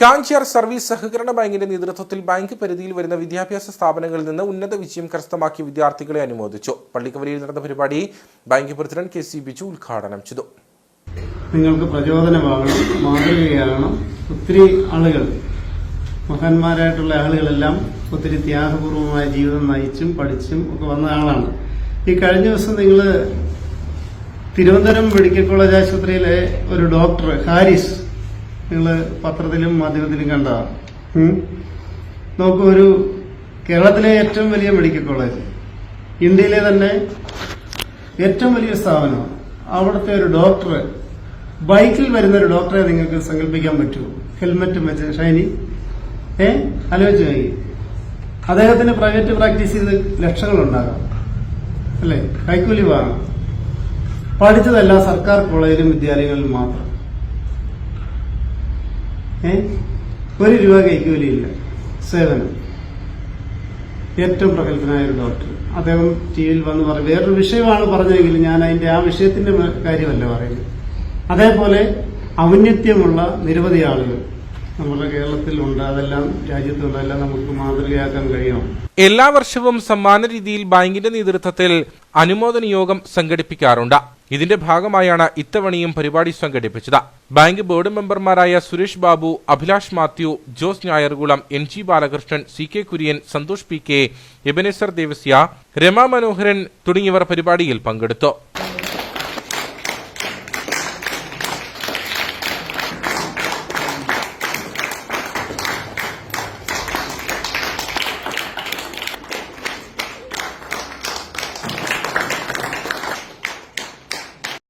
Kanchiyar service സഹകരണ ബാങ്കിന്റെ നേതൃത്വത്തിൽ ബാങ്ക് പരിധിയിൽ വരുന്ന വിദ്യാഭ്യാസ സ്ഥാപനങ്ങളിൽ നിന്ന് ഉന്നത വിജയം കരസ്ഥമാക്കിയ വിദ്യാർത്ഥികളെ അനുമോദിച്ചു. പള്ളിക്കവലിയിൽ നടന്ന പരിപാടി bank president K C Biju ഉദ്ഘാടനം ചെയ്തു. നിങ്ങൾക്ക് പ്രചോദനമാകണം മാതൃകയാകണം. ഒത്തിരി ആളുകൾ മഹാന്മാരായിട്ടുള്ള ആളുകളെല്ലാം ഒത്തിരി ത്യാഗപൂർവമായ ജീവിതം നയിച്ചും പഠിച്ചും ഒക്കെ വന്ന ആളാണ്. ഈ കഴിഞ്ഞ ദിവസം നിങ്ങൾ തിരുവനന്തപുരം മെഡിക്കൽ കോളേജ് ആശുപത്രിയിലെ ഒരു ഡോക്ടർ ഹാരിസ് നിങ്ങൾ പത്രത്തിലും മാധ്യമത്തിലും കണ്ടതാണ് ഉം. നോക്കൂ ഒരു കേരളത്തിലെ ഏറ്റവും വലിയ മെഡിക്കൽ കോളേജ്. ഇന്ത്യയിലെ തന്നെ ഏറ്റവും വലിയ സ്ഥാപനം. അവിടുത്തെ ഒരു ഡോക്ടർ ബൈക്കിൽ വരുന്ന ഒരു ഡോക്ടറെ നിങ്ങൾക്ക് സങ്കല്പിക്കാൻ പറ്റുമോ? ഹെൽമെറ്റ് വെച്ച് ഷൈനി. ഏ? ആലോചിച്ച് നോക്കി. അദ്ദേഹത്തിന് പ്രൈവറ്റ് പ്രാക്ടീസ് ചെയ്ത് ലക്ഷങ്ങളുണ്ടാകാം. അല്ലേ? കൈക്കൂലി വാങ്ങാം. പഠിച്ചതെല്ലാം സർക്കാർ കോളേജിലും വിദ്യാലയങ്ങളിലും മാത്രം. ഒരു രൂപ കൈക്കൂലിയില്ല. സേവനം. ഏറ്റവും പ്രഗത്ഭനായ ഒരു ഡോക്ടർ. അദ്ദേഹം ടി വിയിൽ വന്ന് പറഞ്ഞു വേറൊരു വിഷയമാണ് പറഞ്ഞതെങ്കിൽ ഞാൻ അതിന്റെ ആ വിഷയത്തിന്റെ കാര്യമല്ല പറയുന്നത്. അതേപോലെ ഔന്നത്യമുള്ള നിരവധി ആളുകൾ നമ്മുടെ കേരളത്തിലുണ്ട് അതെല്ലാം രാജ്യത്തുള്ളതെല്ലാം നമുക്ക് മാതൃകയാക്കാൻ കഴിയണം. എല്ലാ വർഷവും സമ്മാന രീതിയിൽ ബാങ്കിന്റെ നേതൃത്വത്തിൽ അനുമോദന യോഗം സംഘടിപ്പിക്കാറുണ്ട്. ഇതിന്റെ ഭാഗമായാണ് ഇത്തവണയും പരിപാടി സംഘടിപ്പിച്ചത്. ബാങ്ക് ബോർഡ് മെമ്പർമാരായ Suresh Babu Abhilash Mathew Jose Njayarkulam N G Balakrishnan C K Kurian Santhosh P K Ebenezer Devasya Rama Manoharan തുടങ്ങിയവർ പരിപാടിയിൽ പങ്കെടുത്തു.